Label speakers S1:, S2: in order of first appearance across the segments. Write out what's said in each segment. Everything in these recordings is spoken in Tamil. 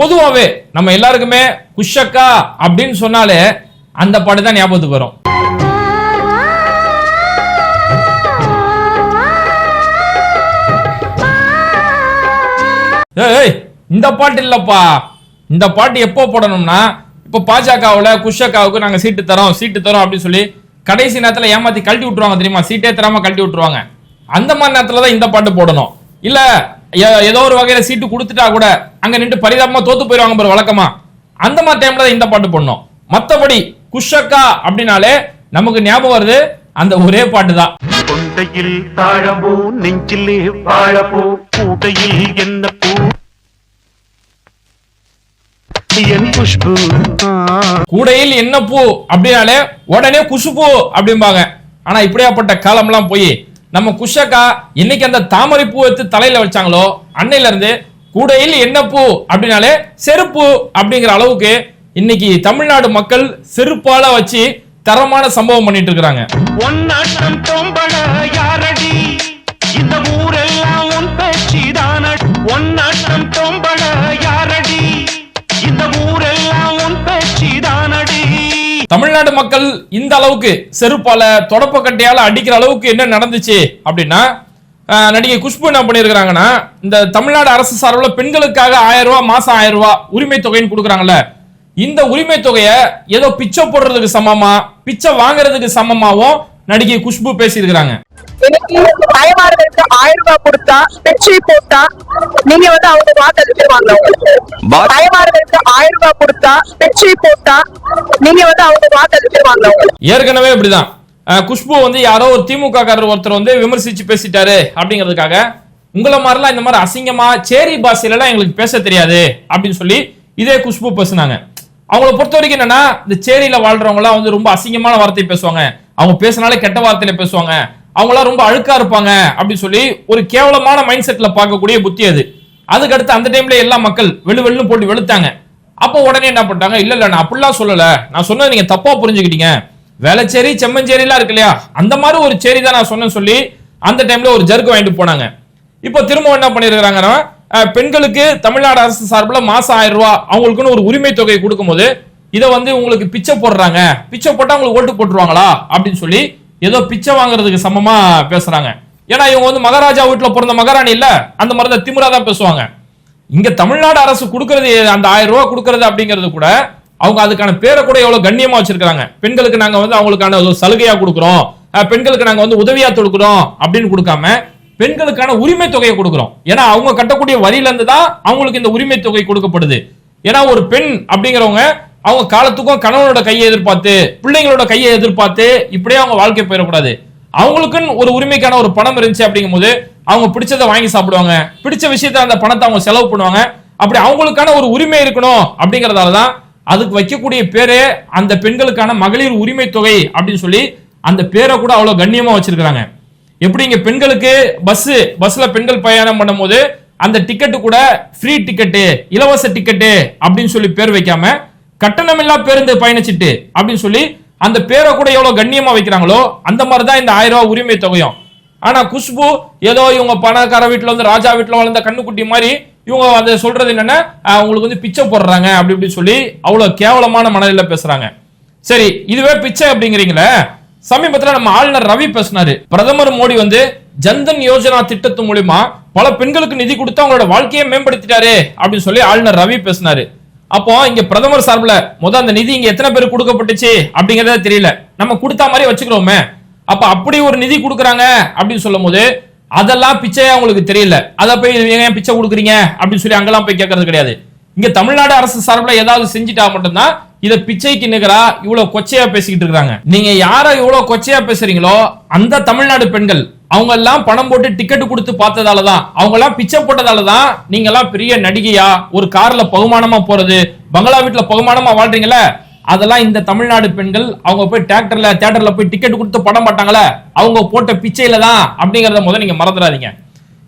S1: பொதுவாவே நம்ம எல்லாருக்குமே குஷக்கா அப்படின்னு சொன்னாலே அந்த பாட்டு தான் ஞாபகத்துக்கு வரும். ஏய், இந்த பாட்டு இல்லப்பா. இந்த பாட்டு எப்போ போடணும்னா இப்போ பாஜகவுல குஷக்காவுக்கு நாங்க சீட்டு தரோம் சீட்டு தரோம் அப்படின்னு சொல்லி கடைசி நேரத்துல ஏமாத்தி கழட்டி விட்டுருவாங்க தெரியுமா? சீட்டே தராம கழட்டி விட்டுருவாங்க. அந்த மாதிரி நேரத்துல தான் இந்த பாட்டு போடணும். இல்ல ஏதோ ஒரு வகையில சீட்டு கொடுத்துட்டா கூட அங்க நின்று பரிதாபமா தோத்து போயிருவாங்க பாரு வழக்கமா. அந்த மாதிரி டைம்ல தான் இந்த பாட்டு போடணும். மத்தபடி குஷக்கா அப்படின்னாலே நமக்கு ஞாபகம் வருது அந்த ஒரே பாட்டு தான்.
S2: கொண்டையில் தாழம்பூ நெஞ்சிலே வாழப்பூ கூடையில் என்ன பூ.
S1: கூடையில் என்ன பூ அப்படின்னாலே உடனே குசுபூ அப்படிம்பாங்க. ஆனா இப்படியாப்பட்ட காலம்லாம் போய் நம்ம குஷக்கா இன்னைக்கு அந்த தாமரை பூ எடுத்து தலையில வச்சாங்களோ அன்னையில இருந்து கூடையில் என்ன பூ அப்படின்னாலே செருப்பு அப்படிங்கிற அளவுக்கு இன்னைக்கு தமிழ்நாடு மக்கள் செருப்பால வச்சு தரமான சம்பவம் பண்ணிட்டு இருக்கிறாங்க. தமிழ்நாடு மக்கள் இந்த அளவுக்கு செருப்பால தொடப்ப அடிக்கிற அளவுக்கு என்ன நடந்துச்சு அப்படின்னா நடிகை குஷ்பு என்ன பண்ணியிருக்கிறாங்கன்னா இந்த தமிழ்நாடு அரசு சார்பில் பெண்களுக்காக ஆயிரம் ரூபாய் மாசம் ஆயிரம் ரூபாய் உரிமை தொகைன்னு கொடுக்குறாங்கல்ல. இந்த உரிமை தொகையை ஏதோ பிச்சை போடுறதுக்கு சமமா பிச்சை வாங்குறதுக்கு சமமாவும் நடிகை குஷ்பு பேசியிருக்கிறாங்க.
S3: ஆயிரம் ரூபாய் கொடுத்தா பிச்சை போட்டா நீங்க வந்து அவங்க வாக்களிச்சிருவாங்க பயமானவருக்கு ஆயிரம் ரூபாய் கொடுத்தா பிச்சை போட்டா நீங்க வந்து அவங்க வாக்களிச்சிருவாங்க
S1: ஏற்கனவே இப்படிதான். குஷ்பு வந்து யாரோ ஒரு திமுக காரர் ஒருத்தர் வந்து விமர்சிச்சு பேசிட்டாரு அப்படிங்கிறதுக்காக உங்களை மாதிரிலாம் இந்த மாதிரி அசிங்கமா சேரி பாஷையில எல்லாம் எங்களுக்கு பேச தெரியாது அப்படின்னு சொல்லி இதே குஷ்பு பேசுனாங்க. அவங்கள பொறுத்த வரைக்கும் என்னன்னா இந்த சேரியில வாழ்றவங்க எல்லாம் வந்து ரொம்ப அசிங்கமான வார்த்தை பேசுவாங்க. அவங்க பேசினாலே கெட்ட வார்த்தையில பேசுவாங்க. அவங்களாம் ரொம்ப அழுக்கா இருப்பாங்க அப்படின்னு சொல்லி ஒரு கேவலமான மைண்ட் செட்ல பார்க்கக்கூடிய புத்தி அது. அதுக்கடுத்து அந்த டைம்ல எல்லா மக்கள் வெளு வெள்ளும் போட்டு வெளுத்தாங்க. அப்போ உடனே என்ன பண்ணிட்டாங்க? இல்ல இல்ல நான் அப்படிலாம் சொல்லல. நான் சொன்னது நீங்க தப்பா புரிஞ்சுக்கிட்டீங்க. வேலைச்சேரி செம்மஞ்சேரி எல்லாம் இருக்கு இல்லையா? அந்த மாதிரி ஒரு சேரி தான் நான் சொன்னேன்னு சொல்லி அந்த டைம்ல ஒரு ஜர்க்கு வாங்கிட்டு போனாங்க. இப்போ திரும்ப என்ன பண்ணிருக்காங்கன்னா பெண்களுக்கு தமிழ்நாடு அரசு சார்பில் மாசம் ஆயிரம் ரூபாய் அவங்களுக்குன்னு ஒரு உரிமை தொகை கொடுக்கும்போது இதை வந்து உங்களுக்கு பிச்சை போடுறாங்க. பிச்சை போட்டா உங்களுக்கு ஓட்டு போட்டுருவாங்களா? அப்படின்னு சொல்லி ஏதோ பிச்சை வாங்குறதுக்கு சமமா பேசுறாங்க. ஏன்னா இவங்க வந்து மகாராஜா வீட்டுல பிறந்த மகாராணி இல்ல. அந்த மாதிரி தான் திமிரா தான் பேசுவாங்க. இங்க தமிழ்நாடு அரசு கொடுக்கறது அந்த ஆயிரம் ரூபாய் கொடுக்கறது அப்படிங்கிறது கூட அவங்க அதுக்கான பேரை கூட எவ்வளவு கண்ணியமா வச்சிருக்காங்க பெண்களுக்கு நாங்க வந்து அவங்களுக்கான சலுகையா கொடுக்குறோம். பெண்களுக்கு நாங்க வந்து உதவியா கொடுக்குறோம் அப்படின்னு கொடுக்காம பெண்களுக்கான உரிமை தொகையை கொடுக்குறோம். ஏன்னா அவங்க கட்டக்கூடிய வரியில இருந்து தான் அவங்களுக்கு இந்த உரிமை தொகை கொடுக்கப்படுது. ஏன்னா ஒரு பெண் அப்படிங்கிறவங்க அவங்க காலத்துக்கும் கணவனோட கையை எதிர்பார்த்து பிள்ளைங்களோட கையை எதிர்பார்த்து இப்படியே அவங்க வாழ்க்கை போயிடக்கூடாது. அவங்களுக்குன்னு ஒரு உரிமைக்கான ஒரு பணம் இருந்துச்சு அப்படிங்கும்போது அவங்க பிடிச்சதை வாங்கி சாப்பிடுவாங்க. பிடிச்ச விஷயத்த அந்த பணத்தை அவங்க செலவு பண்ணுவாங்க. அப்படி அவங்களுக்கான ஒரு உரிமை இருக்கணும் அப்படிங்கறதால தான் அதுக்கு வைக்கக்கூடிய பேரே அந்த பெண்களுக்கான மகளிர் உரிமை தொகை அப்படின்னு சொல்லி அந்த பேரை கூட அவ்வளவு கண்ணியமா வச்சிருக்கிறாங்க. எப்படி இங்க பெண்களுக்கு பஸ் பஸ்ல பெண்கள் பயணம் பண்ணும்போது அந்த டிக்கெட்டு கூட ஃப்ரீ டிக்கெட்டு இலவச டிக்கெட்டு அப்படின்னு சொல்லி பேர் வைக்காம கட்டணமில்லா பேருந்து பயணிச்சிட்டு அப்படின்னு சொல்லி அந்த பேரை கூட எவ்வளவு கண்ணியமா வைக்கிறாங்களோ அந்த மாதிரி தான் இந்த ஆயிரம் ரூபாய் உரிமை தொகையும். ஆனா குஷ்பு ஏதோ இவங்க பணக்கார வீட்டுல வந்து ராஜா வீட்டுல வளர்ந்த கண்ணுக்குட்டி மாதிரி இவங்க அதை சொல்றது என்னன்னா அவங்களுக்கு உங்களுக்கு வந்து பிச்சை போடுறாங்க அப்படி இப்படி சொல்லி அவ்வளவு கேவலமான மனநிலை பேசுறாங்க. சரி இதுவே பிச்சை அப்படிங்கிறீங்களே? சமீபத்துல நம்ம ஆளுநர் ரவி பேசினாரு. பிரதமர் மோடி வந்து ஜன்தன் யோஜனா திட்டத்து மூலியமா பல பெண்களுக்கு நிதி கொடுத்து அவங்களோட வாழ்க்கையை மேம்படுத்திட்டாரு அப்படின்னு சொல்லி ஆளுநர் ரவி பேசினாரு. அப்போ இங்க பிரதமர் சார்பில் முத அந்த நிதி இங்க எத்தனை பேர் கொடுக்கப்பட்டுச்சு அப்படிங்கறத தெரியல. நம்ம கொடுத்தா மாதிரி வச்சுக்கிறோமே. அப்ப அப்படி ஒரு நிதி கொடுக்குறாங்க அப்படின்னு சொல்லும் போது அதெல்லாம் பிச்சையா உங்களுக்கு தெரியல. அதை போய் ஏன் பிச்சை கொடுக்குறீங்க? அப்படின்னு சொல்லி அங்கெல்லாம் போய் கேட்கறது கிடையாது. இங்க தமிழ்நாடு அரசு சார்பில் ஏதாவது செஞ்சுட்டா மட்டும்தான் இத பிச்சைக்கு நிகரா இவ்வளவு கொச்சையா பேசிக்கிட்டு இருக்காங்க. நீங்க யார இவ்வளவு கொச்சையா பேசுறீங்களோ அந்த தமிழ்நாடு பெண்கள் அவங்க எல்லாம் பணம் போட்டு டிக்கெட் கொடுத்து பார்த்ததால தான் அவங்க எல்லாம் பிச்சை போட்டதால தான் நீங்க எல்லாம் பெரிய நடிகையா ஒரு கார்ல பகுமானமா போறது பங்களா வீட்டுல பகுமானமா வாழ்றீங்கல்ல? அதெல்லாம் இந்த தமிழ்நாடு பெண்கள் அவங்க போய் டிராக்டர்ல தியேட்டர்ல போய் டிக்கெட் கொடுத்து படம் மாட்டாங்களே அவங்க போட்ட பிச்சையில தான் அப்படிங்கறத முதல்ல நீங்க மறந்துடாதீங்க.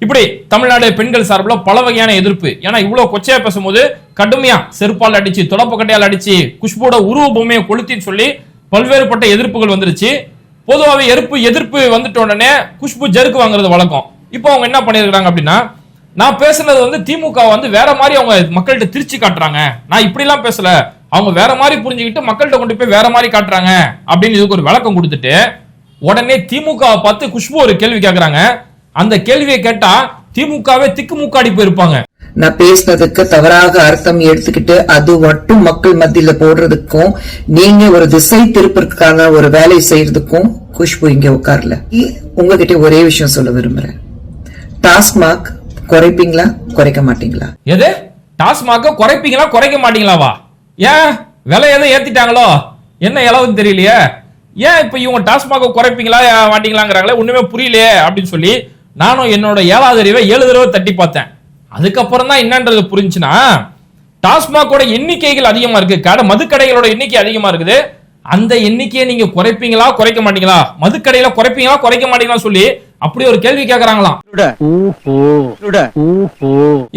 S1: இப்படி தமிழ்நாடு பெண்கள் சார்பில் பல வகையான எதிர்ப்பு. ஏன்னா இவ்வளவு கொச்சையா பேசும்போது கடுமையா செருப்பால் அடிச்சு தொடப்பக்கட்டையால் அடிச்சு குஷ்போட உருவ பொம்மையை கொளுத்தின்னு சொல்லி பல்வேறுபட்ட எதிர்ப்புகள் வந்துருச்சு. பொதுவாகவே எதிர்ப்பு எதிர்ப்பு வந்துட்ட உடனே குஷ்பு ஜெருக்கு வாங்குறது வழக்கம். இப்போ அவங்க என்ன பண்ணிருக்காங்க அப்படின்னா நான் பேசுனது வந்து திமுக வந்து வேற மாதிரி அவங்க மக்கள்கிட்ட திருச்சி காட்டுறாங்க. நான் இப்படிலாம் பேசல. அவங்க வேற மாதிரி புரிஞ்சுக்கிட்டு மக்கள்கிட்ட கொண்டு போய் வேற மாதிரி காட்டுறாங்க அப்படின்னு இதுக்கு ஒரு விளக்கம் கொடுத்துட்டு உடனே திமுகவை பார்த்து குஷ்பு ஒரு கேள்வி கேட்கறாங்க அந்த கேள்வியை கேட்டா திமுகவே திக்குமுக்காடி போயிருப்பாங்க.
S4: நான் பேசினதுக்கு தவறாக அர்த்தம் எடுத்துக்கிட்டு அது மட்டும் மக்கள் மத்தியில போடுறதுக்கும் நீங்க ஒரு திசை திருப்பறதுக்கான ஒரு வேலை செய்யறதுக்கும் குஷ்பு இங்க உட்கார்ல. உங்ககிட்ட ஒரே விஷயம் சொல்ல விரும்புறேன். டாஸ்மாக் குறைப்பீங்களா குறைக்க மாட்டீங்களா?
S1: எது? டாஸ்மாக குறைப்பீங்களா குறைக்க மாட்டீங்களாவா? ஏன்? விலை எதுவும் ஏத்திட்டாங்களோ? என்ன இளவுன்னு தெரியலையே. ஏன் இப்ப இவங்க டாஸ்மாக குறைப்பீங்களா மாட்டீங்களாங்கிறாங்களே ஒண்ணுமே புரியலையே அப்படின்னு சொல்லி நானும் என்னோட ஏழாவது அறிவை ஏழு தடவை தட்டி பார்த்தேன். அதுக்கப்புறம் தான் என்னன்றது புரிஞ்சுன்னா டாஸ்மாகோட எண்ணிக்கைகள் அதிகமா இருக்கு. கடை மதுக்கடைகளோட எண்ணிக்கை அதிகமா இருக்குது. அந்த எண்ணிக்கையை நீங்க குறைப்பீங்களா குறைக்க மாட்டீங்களா? மதுக்கடையில குறைப்பீங்களா குறைக்க மாட்டீங்களா சொல்லி அப்படி ஒரு கேள்வி கேக்குறாங்களாம்.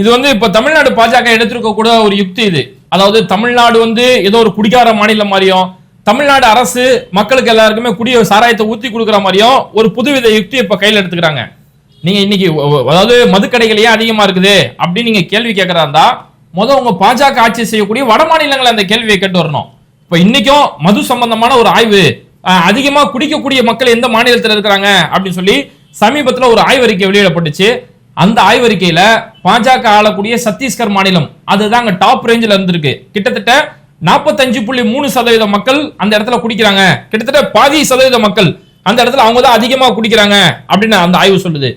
S1: இது வந்து இப்ப தமிழ்நாடு பாஜக எடுத்திருக்க கூட ஒரு யுக்தி இது. அதாவது தமிழ்நாடு வந்து ஏதோ ஒரு குடிகார மாநிலம் மாதிரியும் தமிழ்நாடு அரசு மக்களுக்கு எல்லாருக்குமே குடிய சாராயத்தை ஊத்தி கொடுக்குற மாதிரியும் ஒரு புதுவித யுக்தி இப்ப கையில எடுத்துக்கிறாங்க. நீங்க இன்னைக்கு அதாவது மதுக்கடைகள் ஏன் அதிகமா இருக்குது அப்படின்னு நீங்க கேள்வி கேட்கறா இருந்தா முத உங்க பாஜக ஆட்சி செய்யக்கூடிய வட மாநிலங்கள் அந்த கேள்வியை கேட்டு வரணும். இப்ப இன்னைக்கும் மது சம்பந்தமான ஒரு ஆய்வு அதிகமா குடிக்கக்கூடிய மக்கள் எந்த மாநிலத்தில் இருக்கிறாங்க அப்படின்னு சொல்லி சமீபத்துல ஒரு ஆய்வறிக்கை வெளியிடப்பட்டுச்சு. அந்த ஆய்வறிக்கையில பாஜக ஆளக்கூடிய சத்தீஸ்கர் மாநிலம் அதுதான் அங்க டாப் ரேஞ்சில் இருந்திருக்கு. கிட்டத்தட்ட நாற்பத்தஞ்சு புள்ளி மூணு சதவீத மக்கள் அந்த இடத்துல குடிக்கிறாங்க. கிட்டத்தட்ட பாதி சதவீத மக்கள் அந்த இடத்துல அவங்க தான் அதிகமாக குடிக்கிறாங்க அப்படின்னு அந்த ஆய்வு சொல்லுது.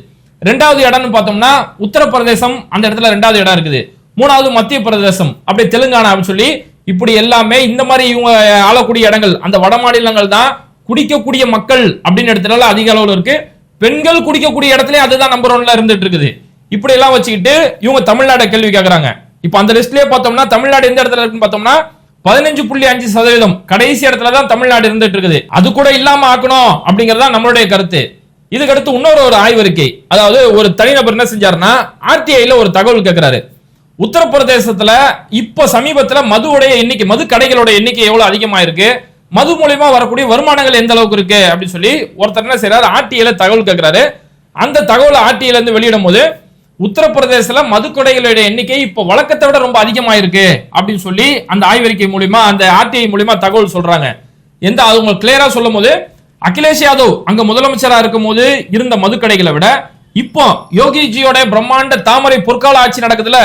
S1: ரெண்டாவது இடம்னு பார்த்தோம்னா உத்தரப்பிரதேசம் அந்த இடத்துல ரெண்டாவது இடம் இருக்குது. மூணாவது மத்திய பிரதேசம். அப்படியே தெலுங்கானா அப்படின்னு சொல்லி இப்படி எல்லாமே இந்த மாதிரி இவங்க ஆளக்கூடிய இடங்கள் அந்த வட மாநிலங்கள் தான் குடிக்கக்கூடிய மக்கள் அப்படின்னு இடத்துல அதிக அளவில் இருக்கு. பெண்கள் குடிக்கக்கூடிய இடத்துல அதுதான் நம்பர் ஒன்ல இருந்துட்டு இருக்குது. இப்படி எல்லாம் வச்சுக்கிட்டு இவங்க தமிழ்நாட கேள்வி கேட்கறாங்க இப்ப அந்த லிஸ்ட்லயே பார்த்தோம்னா தமிழ்நாடு எந்த இடத்துல இருக்குன்னு பார்த்தோம்னா பதினஞ்சு புள்ளி அஞ்சு சதவீதம் கடைசி இடத்துல தான் தமிழ்நாடு இருந்துட்டு இருக்குது. அது கூட இல்லாம ஆக்கணும் அப்படிங்கறதா நம்மளுடைய கருத்து. இதுக்கடுத்து இன்னொரு ஒரு ஆய்வறிக்கை அதாவது ஒரு தனிநபர் என்ன செஞ்சாருன்னா ஆர்டிஐல ஒரு தகவல் கேட்கிறாரு உத்தரப்பிரதேசத்துல இப்ப சமீபத்துல மதுவுடைய எண்ணிக்கை மது கடைகளோட எண்ணிக்கை எவ்வளவு அதிகமா இருக்கு மது மூலியமா வரக்கூடிய வருமானங்கள் எந்த அளவுக்கு இருக்கு? அப்படின்னு சொல்லி ஒருத்தர் என்ன செய்யறாரு ஆர்டிஐல தகவல் கேட்கிறாரு அந்த தகவலை ஆர்டிஐல இருந்து வெளியிடும் போது உத்தரப்பிரதேசல மதுக்கடைகளோட எண்ணிக்கை இப்போ வழக்கத்தை விட ரொம்ப அதிகமா இருக்கு அப்படின்னு சொல்லி அந்த ஆய்வறிக்கை மூலியமா அந்த ஆர்டிஐ மூலியமா தகவல் சொல்றாங்க. எந்த அது உங்களுக்கு கிளியரா சொல்லும் போது அகிலேஷ் யாதவ் அங்க முதலமைச்சரா இருக்கும் போது இருந்த மதுக்கடைகளை விட இப்போ யோகிஜியோட பிரம்மாண்ட தாமரை பொற்கால ஆட்சி நடக்குதுல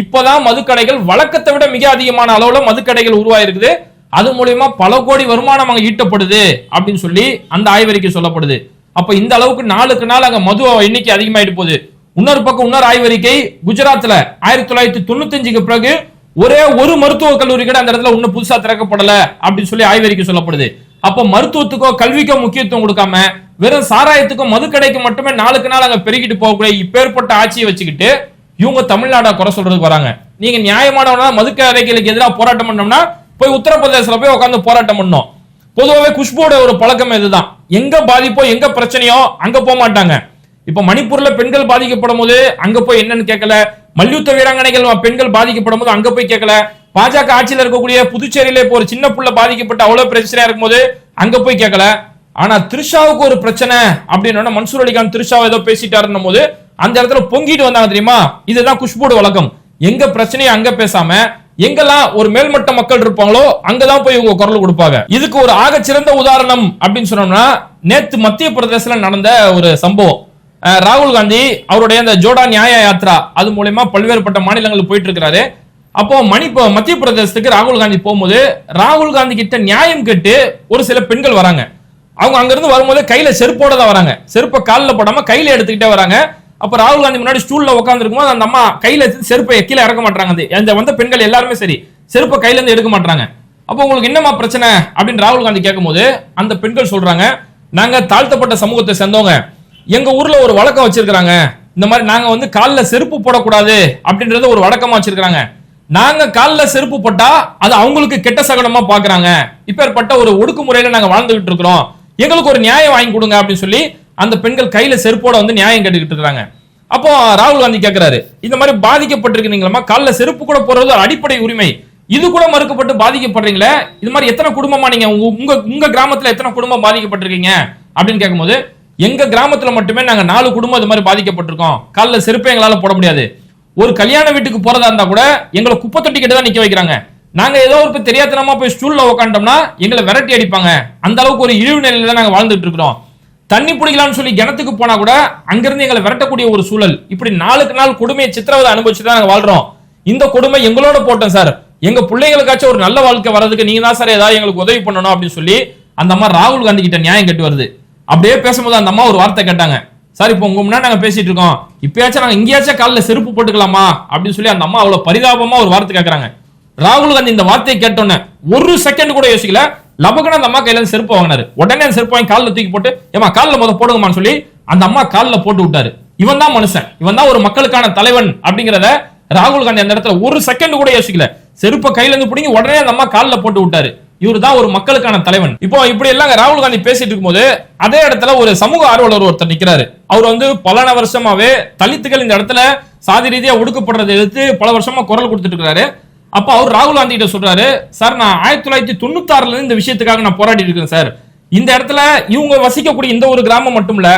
S1: இப்பதான் மதுக்கடைகள் வழக்கத்தை விட மிக அதிகமான அளவுல மதுக்கடைகள் உருவாயிருக்குது. அது மூலியமா பல கோடி வருமானம் அங்க ஈட்டப்படுது அப்படின்னு சொல்லி அந்த ஆய்வறிக்கை சொல்லப்படுது. அப்ப இந்த அளவுக்கு நாளுக்கு நாள் அங்க மது எண்ணிக்கை அதிகமாயிட்டு போகுது. இன்னொரு பக்கம் இன்னொரு ஆய்வறிக்கை குஜராத்ல ஆயிரத்தி தொள்ளாயிரத்தி தொண்ணூத்தஞ்சுக்கு பிறகு ஒரே ஒரு மருத்துவக் கல்லூரி கூட அந்த இடத்துல இன்னும் புதுசா திறக்கப்படல அப்படின்னு சொல்லி ஆய்வறிக்கை சொல்லப்படுது. அப்ப மருத்துவத்துக்கோ கல்விக்கோ முக்கியத்துவம் கொடுக்காம வெறும் சாராயத்துக்கும் மதுக்கடைக்கு மட்டுமே நாளுக்கு நாள் அங்க பெருகிட்டு போகக்கூடிய இப்பேற்பட்ட ஆட்சியை வச்சுக்கிட்டு இவங்க தமிழ்நாடா குறை சொல்றதுக்கு வராங்க. நீங்க நியாயமானவனா மதுக்கடைகளுக்கு எதிராக போராட்டம் பண்ணோம்னா போய் உத்தரப்பிரதேசல போய் உட்காந்து போராட்டம் பண்ணோம் பொதுவாகவே குஷ்புவோட ஒரு பழக்கம் இதுதான். எங்க பாதிப்போ எங்க பிரச்சனையோ அங்க போக மாட்டாங்க. இப்ப மணிப்பூர்ல பெண்கள் பாதிக்கப்படும் போது அங்க போய் என்னன்னு கேட்கல. மல்யுத்த வீராங்கனைகள் பெண்கள் பாதிக்கப்படும் போது அங்க போய் கேட்கல. பாஜக ஆட்சியில் இருக்கக்கூடிய புதுச்சேரியில இப்போ ஒரு சின்ன புள்ள பாதிக்கப்பட்டு அவ்வளவு பிரச்சனையா இருக்கும்போது அங்க போய் கேட்கல. ஆனா த்ரிஷாவுக்கு ஒரு பிரச்சனை அப்படின்னு மன்சூர் அலிகான் திருஷாவை ஏதோ பேசிட்டாருன்னும் போது அந்த இடத்துல பொங்கிட்டு வந்தாங்க தெரியுமா? இதுதான் குஷ்போட வழக்கம். எங்க பிரச்சனையை அங்க பேசாம எங்கெல்லாம் ஒரு மேல்மட்ட மக்கள் இருப்பாங்களோ அங்கதான் போய் இவங்க குரல் கொடுப்பாங்க. இதுக்கு ஒரு ஆக சிறந்த உதாரணம் அப்படின்னு சொன்னோம்னா நேத்து மத்திய பிரதேசல நடந்த ஒரு சம்பவம். ராகுல் காந்தி அவருடைய அந்த ஜோடா நியாய யாத்ரா அது மூலயமா பல்வேறுபட்ட மாநிலங்களுக்கு போயிட்டு இருக்கிறாரு. அப்போ மணி மத்திய பிரதேசத்துக்கு ராகுல் காந்தி போகும்போது ராகுல் காந்தி கிட்ட நியாயம் கேட்டு ஒரு சில பெண்கள் வராங்க. அவங்க அங்கிருந்து வரும்போது கையில செருப்போட தான் வராங்க. செருப்பை காலில் போடாம கையில எடுத்துக்கிட்டே வராங்க. அப்ப ராகுல் காந்தி முன்னாடி ஸ்டூல்ல உட்காந்துருக்கும் போது அந்த அம்மா கையில எடுத்து செருப்பை கீழே இறக்க மாட்டாங்க அந்த- அந்த வந்த பெண்கள் எல்லாருமே சரி செருப்பை கையில இருந்து எடுக்க மாட்டாங்க அப்போ உங்களுக்கு என்னமா பிரச்சனை அப்படின்னு ராகுல் காந்தி கேட்கும்போது அந்த பெண்கள் சொல்றாங்க நாங்க தாழ்த்தப்பட்ட சமூகத்தை சேர்ந்தவங்க. எங்க ஊர்ல ஒரு வழக்கம் வச்சிருக்கிறாங்க. இந்த மாதிரி நாங்க வந்து காலில் செருப்பு போடக்கூடாது அப்படின்றத ஒரு வழக்கமா வச்சிருக்கிறாங்க. நாங்க கால்ல செருப்பு போட்டா அது அவங்களுக்கு கெட்ட சகனமா பாக்குறாங்க. இப்பேற்பட்ட ஒரு ஒடுக்குமுறையில நாங்க வாழ்ந்துகிட்டு இருக்கிறோம். எங்களுக்கு ஒரு நியாயம் வாங்கி கொடுங்க அப்படின்னு சொல்லி அந்த பெண்கள் கையில செருப்போட வந்து நியாயம் கேட்டுக்கிட்டு இருக்காங்க அப்போ ராகுல் காந்தி கேட்கிறாரு இந்த மாதிரி பாதிக்கப்பட்டிருக்கீங்களா கால்ல செருப்பு கூட போடுறது ஒரு அடிப்படை உரிமை. இது கூட மறுக்கப்பட்டு பாதிக்கப்படுறீங்களே இது மாதிரி எத்தனை குடும்பமா நீங்க உங்க உங்க கிராமத்துல எத்தனை குடும்பம் பாதிக்கப்பட்டிருக்கீங்க? அப்படின்னு கேட்கும்போது எங்க கிராமத்துல மட்டுமே நாங்க நாலு குடும்பம் இது மாதிரி பாதிக்கப்பட்டிருக்கோம். கால்ல செருப்பே எங்களால போட முடியாது. ஒரு கல்யாண வீட்டுக்கு போறதா இருந்தா கூட எங்களை குப்பை தொட்டி கிட்ட தான் நிக்க வைக்கிறாங்க. நாங்க ஏதோ ஒரு தெரியாதனமா போய் ஸ்டூல்ல உட்காந்தோம்னா எங்களை விரட்டி அடிப்பாங்க. அந்த அளவுக்கு ஒரு இழிவு நிலையில தான் நாங்க வாழ்ந்துட்டு இருக்கிறோம். தண்ணி பிடிக்கலாம்னு சொல்லி கிணத்துக்கு போனா கூட அங்கிருந்து எங்களை விரட்டக்கூடிய ஒரு சூழல். இப்படி நாளுக்கு நாள் கொடுமையை சித்திரவதை அனுபவிச்சு தான் நாங்க வாழ்றோம். இந்த கொடுமை எங்களோட போட்டோம் சார். எங்க பிள்ளைகளுக்காச்சும் ஒரு நல்ல வாழ்க்கை வர்றதுக்கு நீங்க தான் சார் ஏதாவது எங்களுக்கு உதவி பண்ணணும் அப்படின்னு சொல்லி அந்த அம்மா ராகுல் காந்தி கிட்ட நியாயம் கட்டு வருது. அப்படியே பேசும்போது அந்த அம்மா ஒரு வார்த்தை கேட்டாங்க. சார் இப்போ உங்க முன்னாடி நாங்க பேசிட்டு இருக்கோம். இப்பயாச்சும் நாங்க இங்கேயாச்சும் காலில் செருப்பு போட்டுக்கலாமா? அப்படின்னு சொல்லி அந்த அம்மா அவ்வளவு பரிதாபமா ஒரு வார்த்தை கேட்கறாங்க ராகுல் காந்தி இந்த வார்த்தையை கேட்டோன்னே ஒரு செகண்ட் கூட யோசிக்கல. லபகன அந்த அம்மா கையில செருப்பு வாங்கினாரு. உடனே அந்த செருப்பு வாங்கி காலில் தூக்கி போட்டு ஏமா காலில் முத போடுங்கம்மான்னு சொல்லி அந்த அம்மா காலில் போட்டு விட்டாரு. இவன் தான் மனுஷன். இவன் தான் ஒரு மக்களுக்கான தலைவன். அப்படிங்கிறத ராகுல் காந்தி அந்த இடத்துல ஒரு செகண்ட் கூட யோசிக்கல. செருப்பை கையில இருந்து பிடிங்கி உடனே அந்த அம்மா காலில் போட்டு விட்டாரு. இவர் தான் ஒரு மக்களுக்கான தலைவன். இப்போ இப்படி எல்லாம் ராகுல் காந்தி பேசிட்டு இருக்கும்போது அதே இடத்துல ஒரு சமூக ஆர்வலர் ஒருத்தர் நிக்கிறாரு. அவர் வந்து பல வருஷமாவே தலித்துகள் இந்த இடத்துல சாதி ரீதியா ஒடுக்கப்படுறதை எதிர்த்து பல வருஷமா குரல் கொடுத்துட்டு இருக்காரு அப்ப அவர் ராகுல் காந்தி கிட்ட சொல்றாரு சார் நான் ஆயிரத்தி தொள்ளாயிரத்தி தொண்ணூத்தி ஆறுல இருந்து இந்த விஷயத்துக்காக நான் போராடி இருக்கேன் சார். இந்த இடத்துல இவங்க வசிக்கக்கூடிய இந்த ஒரு கிராமம் மட்டும் இல்ல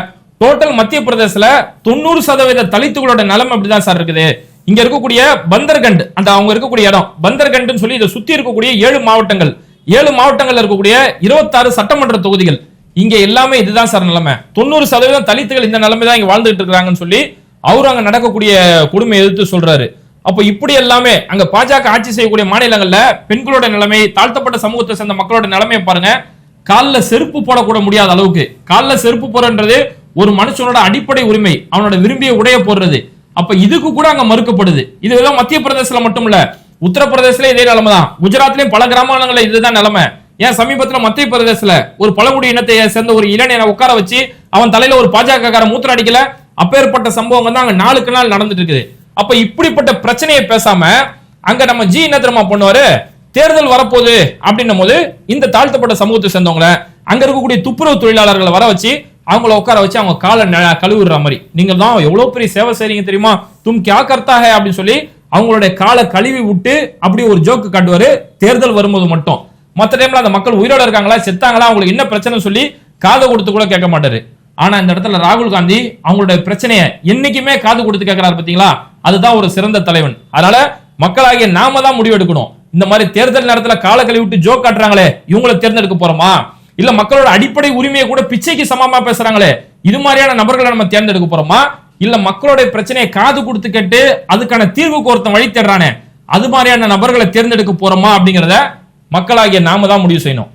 S1: டோட்டல் மத்திய பிரதேசல தொண்ணூறு சதவீத தலித்துகளோட நிலைமை அப்படிதான் சார் இருக்குது. இங்க இருக்கக்கூடிய பந்தர்கண்ட் அந்த அவங்க இருக்கக்கூடிய இடம் பந்தர்கண்ட்னு சொல்லி இதை சுத்தி இருக்கக்கூடிய ஏழு மாவட்டங்கள். ஏழு மாவட்டங்கள்ல இருக்கக்கூடிய இருபத்தாறு சட்டமன்ற தொகுதிகள். இங்க எல்லாமே இதுதான் சார் நிலைமை. தொண்ணூறு சதவீதம் தலித்துகள் இந்த நிலைமை தான் இங்க வாழ்ந்துட்டு இருக்காங்கன்னு சொல்லி அவர் அங்க நடக்கக்கூடிய கொடுமை எதிர்த்து சொல்றாரு. அப்போ இப்படி எல்லாமே அங்க பாஜக ஆட்சி செய்யக்கூடிய மாநிலங்கள்ல பெண்களோட நிலைமை தாழ்த்தப்பட்ட சமூகத்தை சேர்ந்த மக்களோட நிலைமையை பாருங்க. காலில் செருப்பு போடக்கூட முடியாத அளவுக்கு. காலில் செருப்பு போறன்றது ஒரு மனுஷனோட அடிப்படை உரிமை அவனோட விரும்பிய உடைய போடுறது. அப்ப இதுக்கு கூட அங்க மறுக்கப்படுது. இது எல்லாம் மத்திய பிரதேசல மட்டும் இல்ல உத்தரப்பிரதேசல இதே நிலைமை தான். குஜராத்லயும் பல கிராமங்கள்ல இதுதான் நிலைமை. ஏன் சமீபத்துல மத்திய பிரதேசல ஒரு பழங்குடி இனத்தை சேர்ந்த ஒரு இளைஞனை உட்கார வச்சு அவன் தலையில ஒரு பாஜக மூத்திர அடிக்கல. அப்பேற்பட்ட சம்பவங்கள் தான் அங்க நாளுக்கு நாள் நடந்துட்டு இருக்குது அப்ப இப்படிப்பட்ட பிரச்சனையை பேசாம அங்க நம்ம ஜி என்ன தெரியுமா பண்ணுவாரு? தேர்தல் வரப்போகுது அப்படின்னும் போது இந்த தாழ்த்தப்பட்ட சமூகத்தை சேர்ந்தவங்கள அங்க இருக்கக்கூடிய துப்புரவு தொழிலாளர்களை வர வச்சு அவங்கள உட்கார வச்சு அவங்க காலை ந- கழுவுற மாதிரி. நீங்க தான் எவ்வளவு பெரிய சேவை செய்றீங்க தெரியுமா? தும் கியா கர்த்தா ஹே அப்படின்னு சொல்லி அவங்களுடைய காலை கழுவி விட்டு அப்படி ஒரு ஜோக்கு காட்டுவாரு. தேர்தல் வரும்போது மட்டும். மற்ற டைம்ல அந்த மக்கள் உயிரோட இருக்காங்களா செத்தாங்களா அவங்களுக்கு என்ன பிரச்சனை சொல்லி காதை கொடுத்து கூட கேட்க மாட்டாரு. ஆனா இந்த இடத்துல ராகுல் காந்தி அவங்களுடைய பிரச்சனையை என்னைக்குமே காது கொடுத்து கேட்கிறாரு பாத்தீங்களா? அதுதான் ஒரு சிறந்த தலைவன். அதனால மக்களாகிய நாம தான் முடிவெடுக்கணும் இந்த மாதிரி தேர்தல் நேரத்துல காலை கழுவி விட்டு ஜோக் காட்டுறாங்களே இவங்களை தேர்ந்தெடுக்க போறோமா? இல்ல மக்களோட அடிப்படை உரிமையை கூட பிச்சைக்கு சமமா பேசுறாங்களே இது மாதிரியான நபர்களை நம்ம தேர்ந்தெடுக்க போறோமா? இல்ல மக்களுடைய பிரச்சனையை காது கொடுத்து கேட்டு அதுக்கான தீர்வு ஒருத்தன் வழி தேடுறானே அது மாதிரியான நபர்களை தேர்ந்தெடுக்க போறோமா அப்படிங்கறத மக்களாகிய நாம தான் முடிவு செய்யணும்.